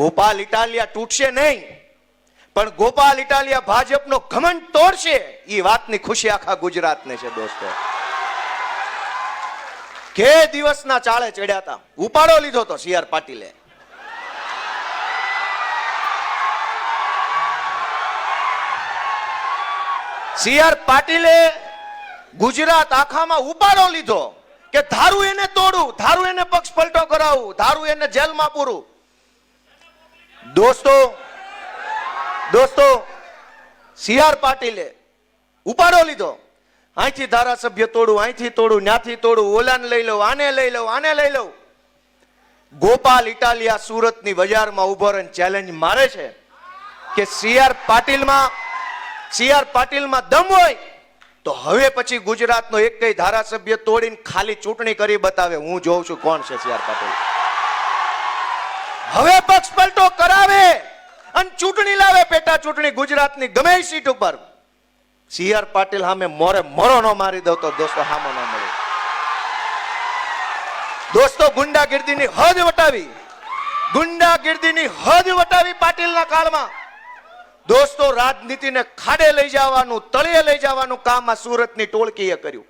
ગોપાલ ઇટાલિયા તૂટશે નહીં. પણ ગોપાલ ઇટાલિયા ભાજપનો ઘમંડ તોડશે. એ વાતની ખુશી આખા ગુજરાતને છે, દોસ્તો. કે દિવસના ચાળે ચડ્યા હતા ઉપાડો લીધો તો સીઆર પાટીલે. સીઆર પાટીલે ગુજરાત આખામાં ઉપાડો લીધો કે ધારું એને તોડું, ધારું એને પક્ષ પલટો કરાવું, ધારું એને જેલમાં પૂરું. દોસ્તો દોસ્તો સીઆર પાટીલે ઉપાડો લીધો. અહીંથી ધારાસભ્ય તોડું અહીંથી તોડું, ન્યાથી તોડું, ઓલાને લઈ લઉં, આને લઈ લઉં, આને લઈ લઉં. ગોપાલ ઇટાલિયા સુરતની બજારમાં ઊભો રહીને ચેલેન્જ મારે છે કે સીઆર પાટીલમાં સીઆર પાટીલમાં દમ હોય તો હવે પછી ગુજરાતનો એક કઈ ધારાસભ્ય તોડીને ખાલી ચૂંટણી કરી બતાવે. હું જોઉં છું કોણ છે સીઆર પાટીલ. હવે પક્ષ પલટો કરાવે અને ચૂંટણી લાવે પેટા ચૂંટણી ગુજરાતની ગમે સીટ ઉપર. સીઆર પાટીલ સામે મોરે મોરો ન મારી દઉં તો દોસ્તો હામો ન મળે. દોસ્તો ગુંડાગીર્દીની હદ વટાવી, ગુંડાગીર્દીની હદ વટાવી પાટીલના કાળમાં. દોસ્તો રાજનીતિને ખાડે લઈ જવાનું, તળિયે લઈ જવાનું કામ આ સુરતની ટોળકીએ કર્યું.